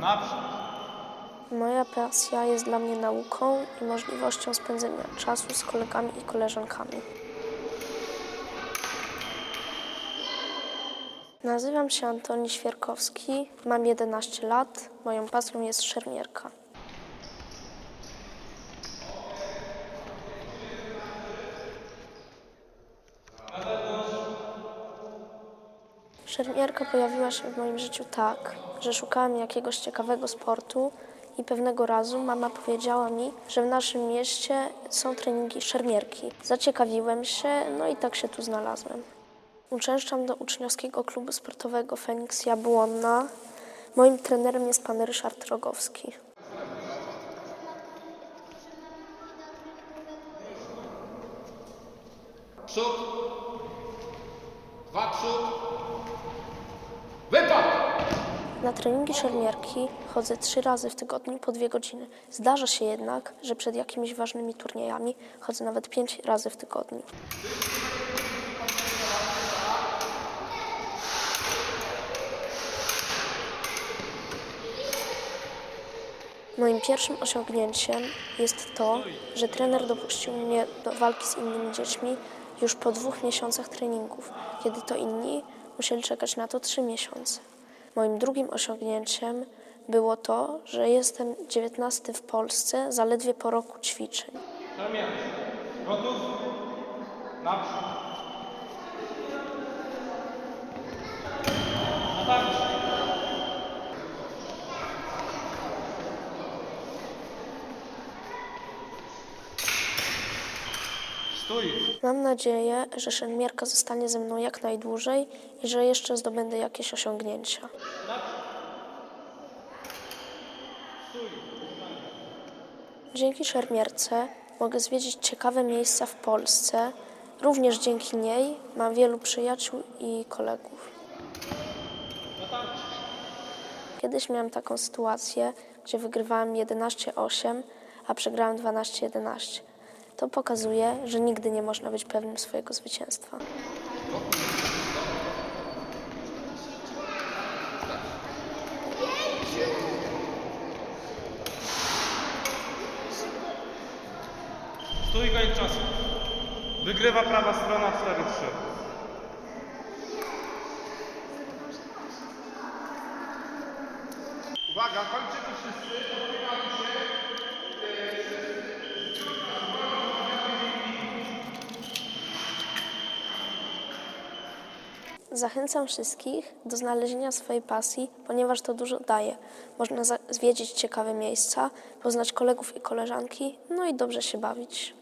Naprzód. Moja pasja jest dla mnie nauką i możliwością spędzenia czasu z kolegami i koleżankami. Nazywam się Antoni Świerkowski, mam 11 lat, moją pasją jest szermierka. Szermierka pojawiła się w moim życiu tak, że szukałam jakiegoś ciekawego sportu i pewnego razu mama powiedziała mi, że w naszym mieście są treningi szermierki. Zaciekawiłem się, no i tak się tu znalazłem. Uczęszczam do uczniowskiego klubu sportowego Feniks Jabłonna. Moim trenerem jest pan Ryszard Rogowski. Przód. Dwa przód. Na treningi szermierki chodzę trzy razy w tygodniu po dwie godziny. Zdarza się jednak, że przed jakimiś ważnymi turniejami chodzę nawet pięć razy w tygodniu. Moim pierwszym osiągnięciem jest to, że trener dopuścił mnie do walki z innymi dziećmi już po dwóch miesiącach treningów, kiedy to inni musieli czekać na to trzy miesiące. Moim drugim osiągnięciem było to, że jestem 19 w Polsce zaledwie po roku ćwiczeń. Szermierz. Gotów? Naprzód. Stój. Mam nadzieję, że szermierka zostanie ze mną jak najdłużej i że jeszcze zdobędę jakieś osiągnięcia. Dzięki szermierce mogę zwiedzić ciekawe miejsca w Polsce. Również dzięki niej mam wielu przyjaciół i kolegów. Kiedyś miałem taką sytuację, gdzie wygrywałem 11-8, a przegrałem 12-11. To pokazuje, że nigdy nie można być pewnym swojego zwycięstwa. Stój kończ czasu. Wygrywa prawa strona 4-3. Uwaga, kończymy wszyscy. Zachęcam wszystkich do znalezienia swojej pasji, ponieważ to dużo daje. Można zwiedzić ciekawe miejsca, poznać kolegów i koleżanki, no i dobrze się bawić.